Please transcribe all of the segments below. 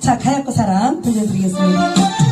자, 가야코 그 사람 들려드리겠습니다.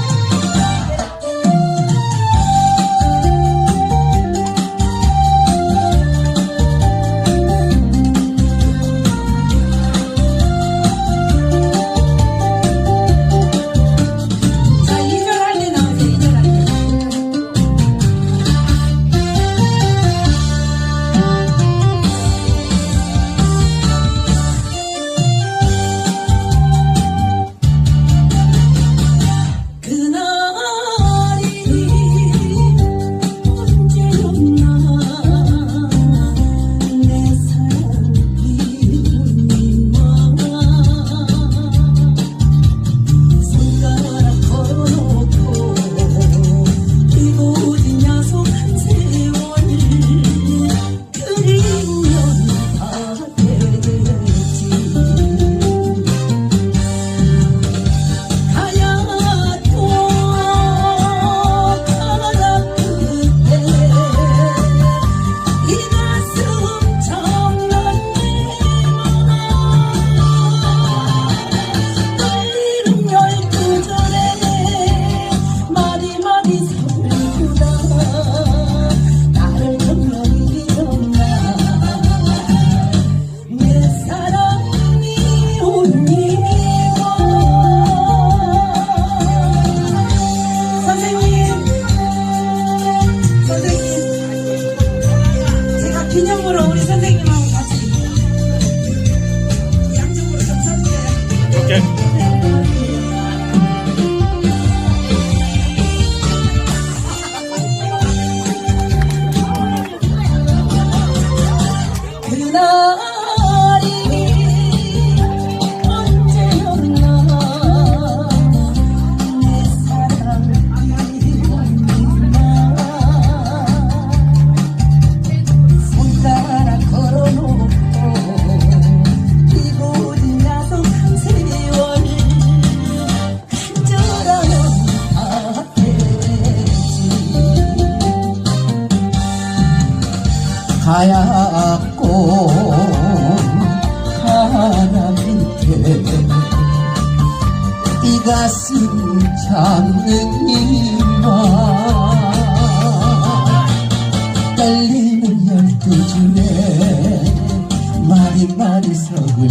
기념으로 우리 선생님하고 같이 양쪽으로 감사합니다. 오케이. 하얗고 하나 밑에 이 가슴 잡는 이와 떨리는 열두 줄에 말이 말이 서글